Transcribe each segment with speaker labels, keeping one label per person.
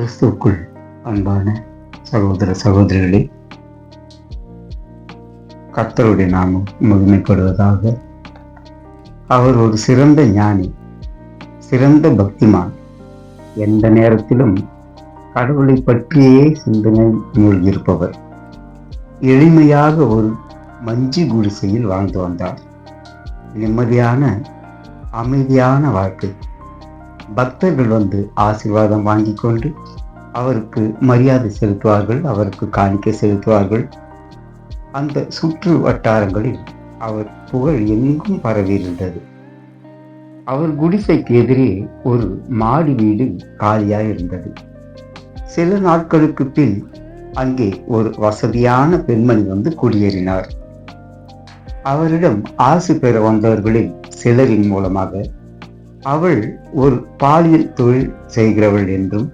Speaker 1: கிறிஸ்துக்குள் அன்பான சகோதர சகோதரிகளே கர்த்தருடைய நாமம் முழுமைப்படுவதாக அவர் ஒரு சிறந்த ஞானி சிறந்த பக்திமான். எந்த நேரத்திலும் கடவுளை பற்றியே சிந்தனை மூழ்கியிருப்பவர் எளிமையாக ஒரு மஞ்சு குடிசையில் வாழ்ந்து வந்தார். நிம்மதியான அமைதியான வாழ்க்கை. பக்தர்கள் வந்து ஆசீர்வாதம் வாங்கி கொண்டு அவருக்கு மரியாதை செலுத்துவார்கள் அவருக்கு காணிக்கை செலுத்துவார்கள். அந்த சுற்று வட்டாரங்களில் அவர் புகழ் எங்கும் பரவியிருந்தது அவர் குடிசைக்கு எதிரே ஒரு மாடி வீடு காலியாக இருந்தது. சில நாட்களுக்கு பின் அங்கே ஒரு வசதியான பெண்மணி வந்து குடியேறினார். அவரிடம் ஆசை பெற வந்தவர்களில் சிலரின் மூலமாக அவள் ஒரு பாலியல் தொழில் செய்கிறவள் என்றும்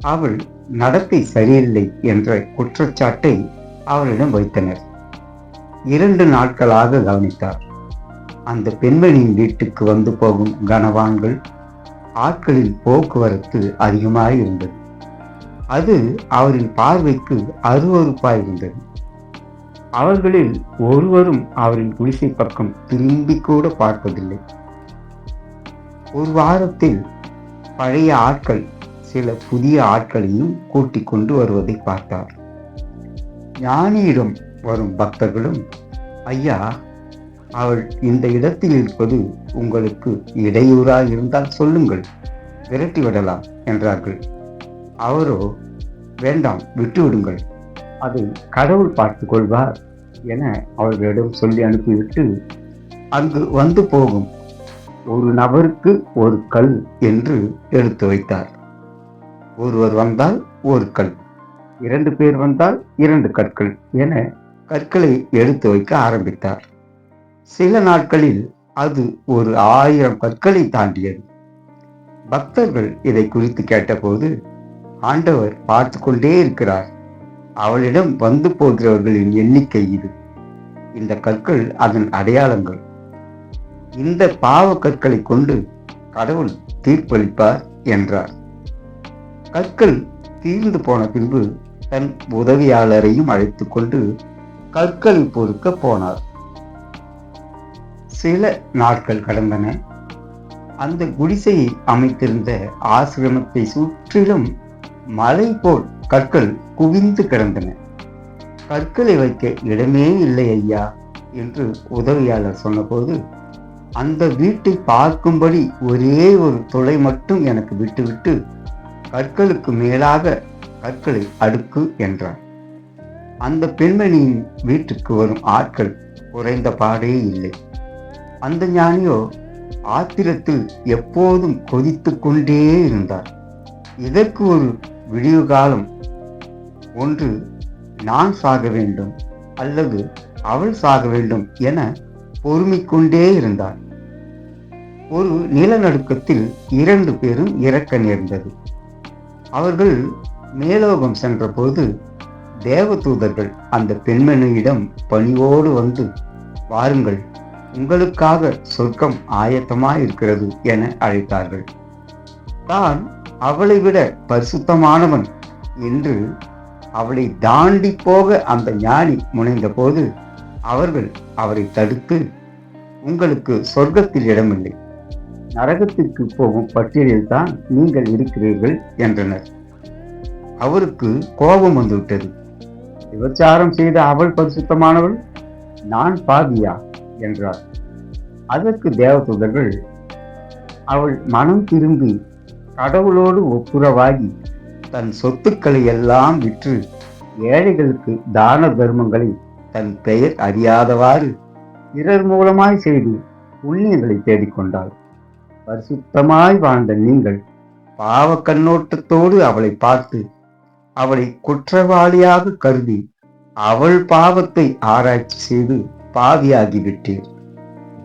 Speaker 1: அவள் நடத்தை சரியில்லை என்ற குற்றச்சாட்டை அவளிடம் வைத்தனர். இரண்டு நாட்களாக கவனித்தார். அந்த பெண்மணியின் வீட்டுக்கு வந்து போகும் கனவான்கள் ஆட்களின் போக்குவரத்து அதிகமாக இருந்தது. அது அவரின் பார்வைக்கு அருவறுப்பாக இருந்தது. அவர்களில் ஒருவரும் அவரின் குடிசை பக்கம் திரும்பி கூட பார்ப்பதில்லை. ஒரு வாரத்தில் பழைய ஆட்கள் சில புதிய ஆட்களையும் கூட்டிக் கொண்டு வருவதை பார்த்தார். ஞானியிடம் வரும் பக்தர்களும் ஐயா அவள் இந்த இடத்தில் இருப்பது உங்களுக்கு இடையூறாக இருந்தால் சொல்லுங்கள் விரட்டி விடலாம் என்றார்கள். அவரோ வேண்டாம் விட்டுவிடுங்கள் அதை கடவுள் பார்த்து கொள்வார் என அவர்களிடம் சொல்லி அனுப்பிவிட்டு அங்கு வந்து போகும் ஒரு நபருக்கு ஒரு கல் என்று எடுத்து வைத்தார். ஒருவர் வந்தால் ஒரு கல் இரண்டு பேர் வந்தால் இரண்டு கற்கள் என கற்களை எடுத்து வைக்க ஆரம்பித்தார். சில நாட்களில் அது ஒரு ஆயிரம் கற்களை தாண்டியது. பக்தர்கள் இதை குறித்து கேட்டபோது ஆண்டவர் பார்த்து கொண்டே இருக்கிறார். அவளிடம் வந்து போகிறவர்களின் எண்ணிக்கை இது. இந்த கற்கள் அதன் அடையாளங்கள். இந்த பாவ கற்களை கொண்டு கடவுள் தீர்ப்பளிப்பார் என்றார். கற்கள் தீர்ந்து போன பின்பு தன் உதவியாளரையும் அழைத்து கொண்டு கற்கள் பொறுக்க போனார். சில நாட்கள் கடந்தன. அந்த குடிசையை அமைத்திருந்த ஆசிரமத்தை சுற்றிலும் மலை போல் கற்கள் குவிந்து கிடந்தன. கற்களை வைக்க இடமே இல்லை ஐயா என்று உதவியாளர் சொன்னபோது அந்த வீட்டை பார்க்கும்படி ஒரே ஒரு துளை மட்டும் எனக்கு விட்டுவிட்டு கற்களுக்கு மேலாக கற்களை அடுக்கு என்றார் அந்த பெண்மணியின் வீட்டுக்கு வரும் ஆட்கள் குறைந்த பாடே இல்லை. அந்த ஞானியோ ஆத்திரத்தில் எப்போதும் கொதித்து கொண்டே இருந்தார். இதற்கு ஒரு விடிவு காலம். ஒன்று நான் சாக வேண்டும் அல்லது அவள் சாக வேண்டும் என பொறுமிக்கொண்டே இருந்தார் ஒரு நிலநடுக்கத்தில் இரண்டு பேரும் இறக்க நேர்ந்தது. அவர்கள் மேலோகம் சென்றபோது தேவதூதர்கள் அந்த பெண்மணியிடம் பணிவோடு வந்து வாருங்கள் உங்களுக்காக சொர்க்கம் ஆயத்தமாக இருக்கிறது என அழைத்தார்கள். தான் அவளை விட பரிசுத்தமானவன் என்று அவளை தாண்டி போக அந்த ஞானி முனைந்தபோது அவர்கள் அவரை தடுத்து உங்களுக்கு சொர்க்கத்தில் இடமில்லை. நரகத்திற்கு போகும் பட்டியலில் தான் நீங்கள் இருக்கிறீர்கள் என்றனர். அவருக்கு கோபம் வந்துவிட்டது. விபச்சாரம் செய்த அவள் பரிசுத்தமானவள் நான் பாதியா? என்றார். அதற்கு தேவதூதர்கள் அவள் மனம் திரும்பி கடவுளோடு ஒப்புரவாகி தன் சொத்துக்களை எல்லாம் விற்று ஏழைகளுக்கு தான தர்மங்களை தன் பெயர் அறியாதவாறு பிறர் மூலமாய் செய்து புண்ணியங்களை தேடிக்கொண்டாள். பரிசுத்தமாய் வாழ்ந்த நீங்கள் பாவ கண்ணோட்டத்தோடு அவளை பார்த்து அவளை குற்றவாளியாக கருதி அவள் பாவத்தை ஆராய்ச்சி செய்து பாவியாகிவிட்டீர்.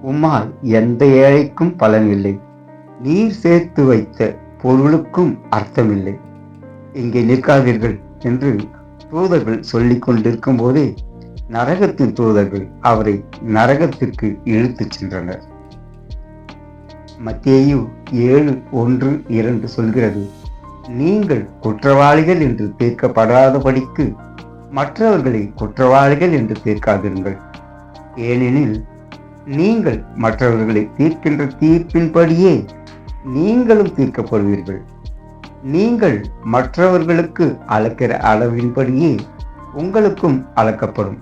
Speaker 1: உம்மால் எந்த ஏழைக்கும் பலனில்லை. நீர் சேர்த்து வைத்த பொருளுக்கும் அர்த்தமில்லை. இங்கே நிற்காதீர்கள் என்று தூதர்கள் சொல்லிக் கொண்டிருக்கும் போதே நரகத்தின் தூதர்கள் அவரை நரகத்திற்கு இழுத்துச் சென்றனர். மத்தேயு ஏழு ஒன்று இரண்டு சொல்கிறது நீங்கள் குற்றவாளிகள் என்று தீர்க்கப்படாதபடிக்கு மற்றவர்களை குற்றவாளிகள் என்று தீர்க்காதிருங்கள். ஏனெனில் நீங்கள் மற்றவர்களை தீர்க்கின்ற தீர்ப்பின்படியே நீங்களும் தீர்க்கப்படுவீர்கள். நீங்கள் மற்றவர்களுக்கு அளக்கிற அளவின்படியே உங்களுக்கும் அளக்கப்படும்.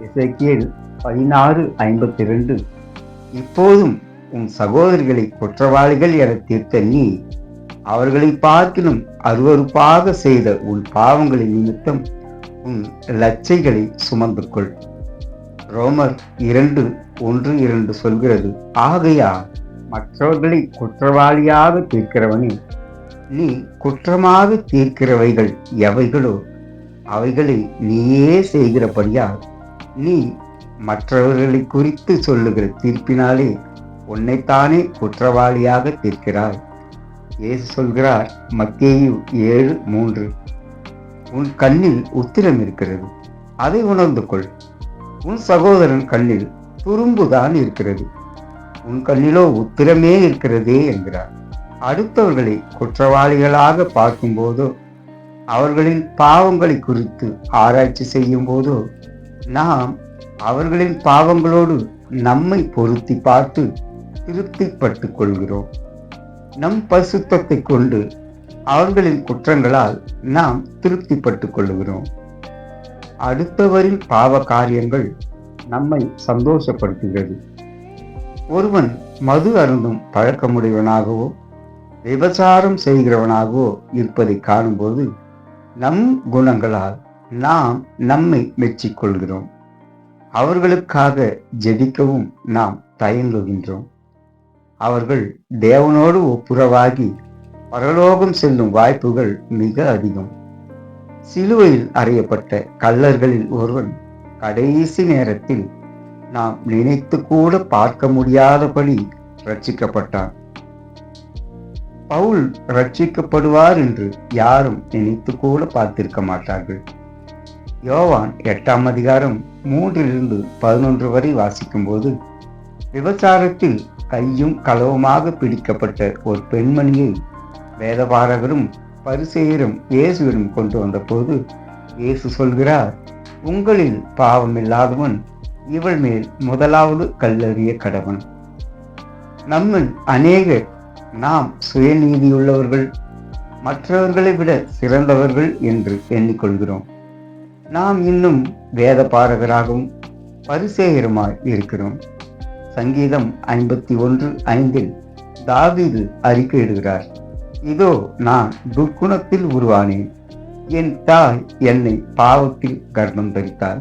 Speaker 1: இசைக்கியல் பதினாறு ஐம்பத்தி ரெண்டு இப்போதும் உன் சகோதரிகளை குற்றவாளிகள் என தீர்த்த நீ அவர்களை பார்க்கிலும் அருவறுப்பாக செய்த உன் பாவங்களின் நிமித்தம் உன் லட்சைகளை சுமந்து கொள் ரோமர் இரண்டு ஒன்று இரண்டு சொல்கிறது ஆகையா மற்றவர்களை குற்றவாளியாக தீர்க்கிறவனே நீ குற்றமாக தீர்க்கிறவைகள் எவைகளோ அவைகளை நீயே செய்கிறபடியால் நீ மற்றவர்களை குறித்து சொல்லுகிற தீர்ப்பினாலே உன்னைத்தானே குற்றவாளியாக தீர்க்கிறாய். இயேசு சொல்கிறார் மத்திய ஏழு மூன்று. உன் கண்ணில் உத்திரம் இருக்கிறது அதை உணர்ந்து கொள். உன் சகோதரன் கண்ணில் துரும்புதான் இருக்கிறது உன் கண்ணிலோ உத்திரமே இருக்கிறதே என்கிறார். அடுத்தவர்களை குற்றவாளிகளாக பார்க்கும்போதோ அவர்களின் பாவங்களை குறித்து ஆராய்ச்சி செய்யும் போதோ நாம் அவர்களின் பாவங்களோடு நம்மை பொருத்தி பார்த்து திருப்திப்பட்டு கொள்கிறோம். நம் பசுத்தத்தை கொண்டு அவர்களின் குற்றங்களால் நாம் திருப்திப்பட்டு கொள்கிறோம் அடுத்தவரின் பாவ காரியங்கள் நம்மை சந்தோஷப்படுத்துகிறது. ஒருவன் மது அருந்தும் பழக்கமுடையவனாகவோ விபசாரம் செய்கிறவனாகவோ இருப்பதை காணும்போது நம் குணங்களால் நாம் நம்மை மெச்சிக்கொள்கிறோம். அவர்களுக்காக ஜெபிக்கவும் நாம் தயங்குகின்றோம். அவர்கள் தேவனோடு ஒப்புரவாகி பரலோகம் செல்லும் வாய்ப்புகள் மிக அதிகம். சிலுவையில் அறியப்பட்ட கள்ளர்களில் ஒருவன் கடைசி நேரத்தில் நாம் நினைத்து கூட பார்க்க முடியாதபடி ரட்சிக்கப்பட்டான் பவுல் ரட்சிக்கப்படுவார் என்று யாரும் நினைத்து கூட பார்த்திருக்க மாட்டார்கள். யோவான் எட்டாம் அதிகாரம் மூன்றிலிருந்து பதினொன்று வரை வாசிக்கும் போது விபச்சாரத்தில் கையும் களவுமாக பிடிக்கப்பட்ட ஒரு பெண்மணியை வேதபாரகரும் பரிசெயரும் இயேசுவிடம் கொண்டு வந்தபோது இயேசு சொல்கிறார் உங்களில் பாவம் இல்லாதவன் இவள் மேல் முதலாவது கல்லறிய கடவன். நம்மில் அநேகர் நாம் சுயநீதியுள்ளவர்கள் மற்றவர்களை விட சிறந்தவர்கள் என்று எண்ணிக்கொள்கிறோம். நாம் இன்னும் வேத பாரகராகவும் பரிசேகருமாய் இருக்கிறோம். சங்கீதம் ஐம்பத்தி ஒன்று ஐந்தில் தாவீது அறிக்கையிடுகிறார் இதோ நான் துர்க்குணத்தில் உருவானேன். என் தாய் என்னை பாவத்தில் கர்ப்பம் தரித்தாள்.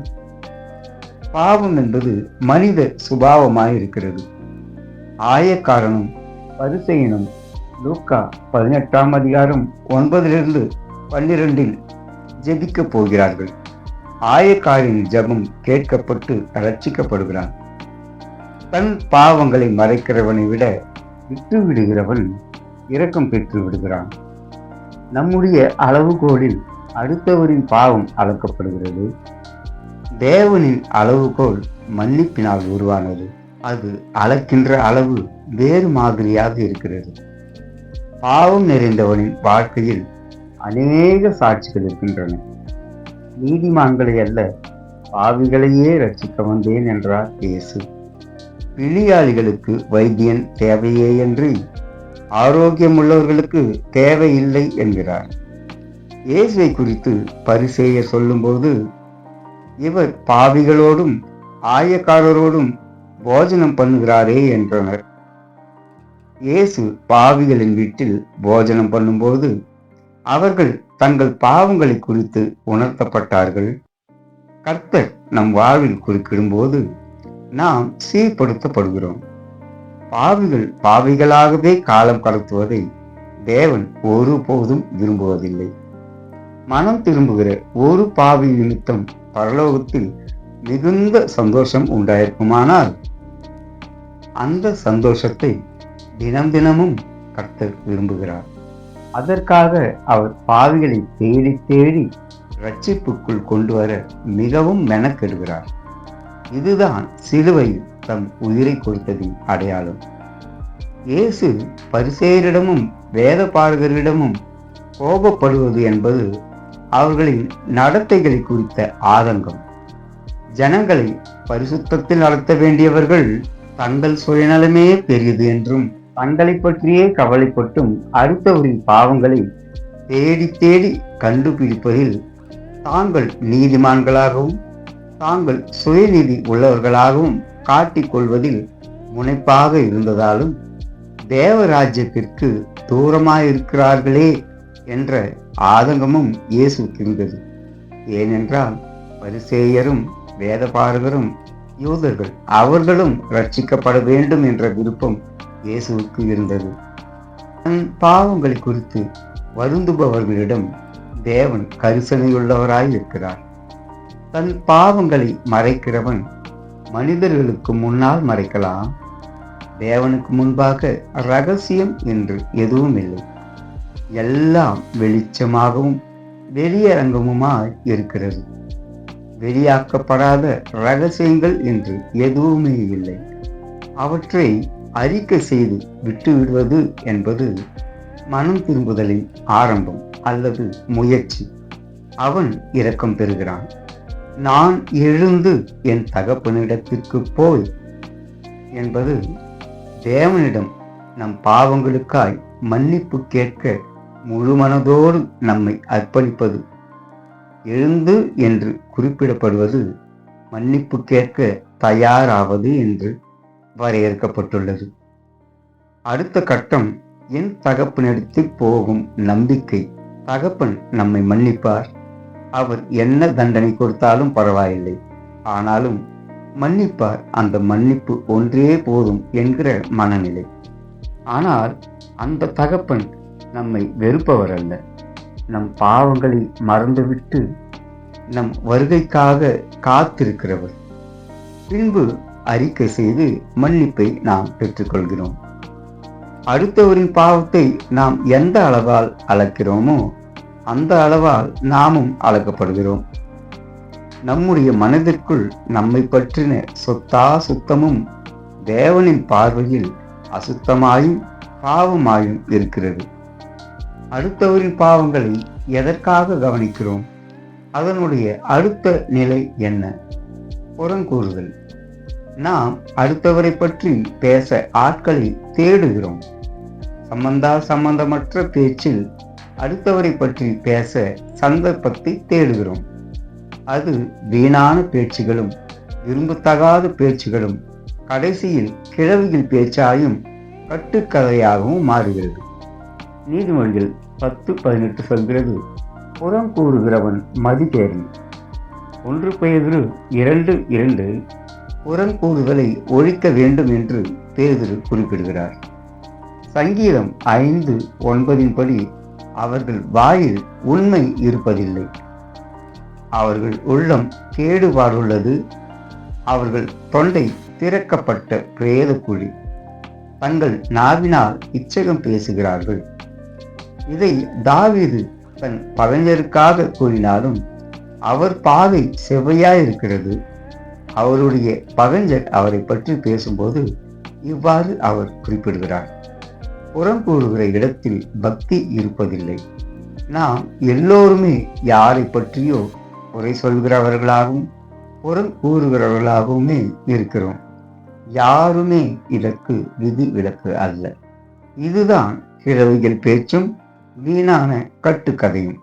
Speaker 1: பாவம் என்பது மனித சுபாவமாயிருக்கிறது ஆயக்காரனும் பரிசெயனும் லூக்கா பதினெட்டாம் அதிகாரம் ஒன்பதிலிருந்து பன்னிரெண்டில் ஜெபிக்கப் போகிறார்கள். ஆயக்காரின் ஜெபம் கேட்கப்பட்டு ரட்சிக்கப்படுகிறான். தன் பாவங்களை மறைக்கிறவனை விட விட்டு விடுகிறவன் இரக்கம் பெற்று விடுகிறான். நம்முடைய அளவுகோலில் அடுத்தவரின் பாவம் அளக்கப்படுகிறது. தேவனின் அளவுகோல் மன்னிப்பினால் உருவானது. அது அளக்கின்ற அளவு வேறு மாதிரியாக இருக்கிறது. பாவம் நிறைந்தவனின் வாழ்க்கையில் அநேக சாட்சிகள் இருக்கின்றன. நீதிமான்களை அல்ல பாவிகளையே ரட்சிக்க வந்தேன் என்றார் இயேசு. பிழியாளிகளுக்கு வைத்தியன் தேவையே என்று ஆரோக்கியம் உள்ளவர்களுக்கு தேவையில்லை என்கிறார். இயேசுவை குறித்து பரிசெய்ய சொல்லும்போது இவர் பாவிகளோடும் ஆயக்காரரோடும் போஜனம் பண்ணுகிறாரே என்றனர். இயேசு பாவிகளின் வீட்டில் போஜனம் பண்ணும்போது அவர்கள் தங்கள் பாவங்களை குறித்து உணர்த்தப்பட்டார்கள். கர்த்தர் நம் வாழ்வில் குறுக்கிடும்போது நாம் சீர்படுத்தப்படுகிறோம். பாவிகள் பாவிகளாகவே காலம் கடத்துவதை தேவன் ஒருபோதும் விரும்புவதில்லை. மனம் திரும்புகிற ஒரு பாவி நிமித்தம் பரலோகத்தில் மிகுந்த சந்தோஷம் உண்டாயிருக்குமானால் அந்த சந்தோஷத்தை தினம் தினமும் கர்த்தர் விரும்புகிறார். அதற்காக அவர் பாவிகளை தேடி தேடி ரட்சிப்புக்குள் கொண்டு வர மிகவும் மெனக்கெடுகிறார். இதுதான் சிலுவை தம் உயிரை கொடுத்ததின் அடையாளம். இயேசு பரிசேயரிடமும் வேத பாடகரிடமும் கோபப்படுவது என்பது அவர்களின் நடத்தைகளை குறித்த ஆதங்கம். ஜனங்களை பரிசுத்தத்தில் நடத்த வேண்டியவர்கள் தங்கள் சுயநலமே பெரியது என்றும் தங்களை பற்றியே கவலைப்பட்டும் அடுத்தவரின் பாவங்களை தேடி தேடி கண்டுபிடிப்பதில் தாங்கள் நீதிமான்களாகவும் தாங்கள் சுயநீதி உள்ளவர்களாகவும் காட்டிக் கொள்வதில் முனைப்பாக இருந்ததாலும் தேவராஜ்யத்திற்கு தூரமாயிருக்கிறார்களே என்ற ஆதங்கமும் இயேசுக்கு இருந்தது ஏனென்றால் பரிசேயரும் வேதபாரகரும் யூதர்கள் அவர்களும் ரட்சிக்கப்பட வேண்டும் என்ற விருப்பம் இயேசுவுக்கு இருந்தது. தன் பாவங்களை குறித்து வருந்துபவர்களிடம் தேவன் கரிசனையுள்ளவராய் இருக்கிறார் தன் பாவங்களை மறைக்கிறவன் மனிதர்களுக்கு முன்னால் மறைக்கலாம். தேவனுக்கு முன்பாக ரகசியம் என்று எதுவும் இல்லை எல்லாம் வெளிச்சமாகவும் வெளியரங்கமுமாய் இருக்கிறது. வெளியாக்கப்படாத ரகசியங்கள் என்று எதுவுமே இல்லை. அவற்றை அறிக்கை செய்து விட்டுவிடுவது என்பது மனம் திரும்புதலின் ஆரம்பம் அல்லது முயற்சி. அவன் இரக்கம் பெறுகிறான். நான் எழுந்து என் தகப்பனிடத்திற்கு போய் என்பது தேவனிடம் நம் பாவங்களுக்காய் மன்னிப்பு கேட்க முழு மனதோடு நம்மை அர்ப்பணிப்பது. எழுந்து என்று குறிப்பிடப்படுவது மன்னிப்பு கேட்க தயாராவது என்று வரையறுக்கப்பட்டுள்ளது அடுத்த கட்டம் என் தகப்பனிடத்தில் போகும் நம்பிக்கை. தகப்பன் நம்மை மன்னிப்பார். அவர் என்ன தண்டனை கொடுத்தாலும் பரவாயில்லை. ஆனாலும் மன்னிப்பார். அந்த மன்னிப்பு ஒன்றே போதும் என்கிற மனநிலை. ஆனால் அந்த தகப்பன் நம்மை வெறுப்பவர் அல்ல நம் பாவங்களை மறந்துவிட்டு நம் வருகைக்காக காத்திருக்கிறவர். பின்பு அறிக்கை செய்து மன்னிப்பை நாம் பெற்றுக்கொள்கிறோம். அடுத்தவரின் பாவத்தை நாம் எந்த அளவால் அளக்கிறோமோ அந்த அளவால் நாமும் அளக்கப்படுகிறோம். நம்முடைய மனதிற்குள் நம்மை பற்றின சொத்தா சுத்தமும் தேவனின் பார்வையில் அசுத்தமாயும் பாவமாயும் இருக்கிறது. அடுத்தவரின் பாவங்களை எதற்காக கவனிக்கிறோம்? அதனுடைய அடுத்த நிலை என்ன? புறங்கூறுதல். நாம் அடுத்தவரை பற்றி பேச ஆட்களை தேடுகிறோம். சம்பந்தா சம்பந்தமற்ற பேச்சில் அடுத்தவரை பற்றி பேச சந்தர்ப்பத்தை தேடுகிறோம். அது வீணான பேச்சுகளும் விரும்பத்தகாத பேச்சுகளும் கடைசியில் கிழவியில் பேச்சாயும் கட்டுக்கதையாகவும் மாறுகிறது. நீதிமொழிகள் பத்து பதினெட்டு சொல்கிறது புறம் கூறுகிறவன் மதிப்பேறி ஒன்று பேதிரு இரண்டு இரண்டு புறங்கூறுகளை ஒழிக்க வேண்டும் என்று பேதிரு குறிப்பிடுகிறார். சங்கீதம் ஐந்து ஒன்பதின்படி அவர்கள் வாயில் உண்மை இருப்பதில்லை. அவர்கள் உள்ளம் கேடுபாடுள்ளது. அவர்கள் தொண்டை திறக்கப்பட்ட பிரேத குழி தங்கள் நாவினால் இச்சகம் பேசுகிறார்கள். இதை தாவீது தன் பகைஞருக்காக கூறினாலும் அவர் பாதை செவ்வையாயிருக்கிறது. அவருடைய பகைஞர் அவரை பற்றி பேசும்போது இவ்வாறு அவர் குறிப்பிடுகிறார். புறம் கூறுகிற இடத்தில் பக்தி இருப்பதில்லை. நாம் எல்லோருமே யாரை பற்றியோ குறை சொல்கிறவர்களாகவும் புறம் கூறுகிறவர்களாகவுமே இருக்கிறோம். யாருமே இதற்கு விதி விலக்கு அல்ல. இதுதான் கிழவிகள் பேச்சும் வீணான கட்டுக்கதையும்.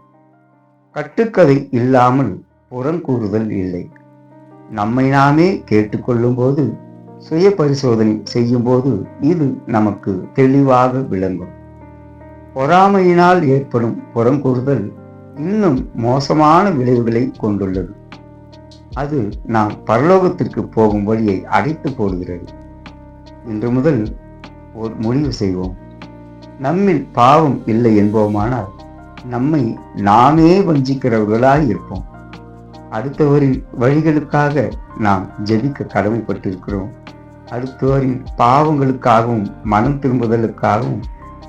Speaker 1: கட்டுக்கதை இல்லாமல் புறங்கூறுதல் இல்லை. நம்மை நாமே கேட்டுக்கொள்ளும் போது சுய பரிசோதனை செய்யும் போது இது நமக்கு தெளிவாக விளங்கும். பொறாமையினால் ஏற்படும் புறங்கூறுதல் இன்னும் மோசமான விளைவுகளை கொண்டுள்ளது. அது நாம் பரலோகத்திற்கு போகும் வழியை அடைத்து போடுகிறது. இன்று முதல் ஒரு முடிவு செய்வோம். நம்மில் பாவம் இல்லை என்போமானால் நம்மை நாமே வஞ்சிக்கிறவர்களாய் இருப்போம். அடுத்தவரின் வழிகளுக்காக நாம் ஜெபிக்க கடமைப்பட்டிருக்கிறோம். அடுத்தவரின் பாவங்களுக்காகவும் மனம் திரும்புதலுக்காகவும்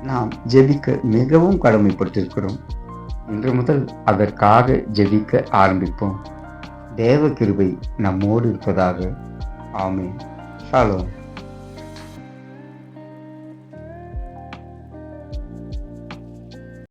Speaker 1: நாம் ஜெபிக்க மிகவும் கடமைப்பட்டிருக்கிறோம். இன்று முதல் அதற்காக ஜெபிக்க ஆரம்பிப்போம். தேவ கிருபை நம்மோடு இருப்பதாக. ஆமே ஷாலோம்.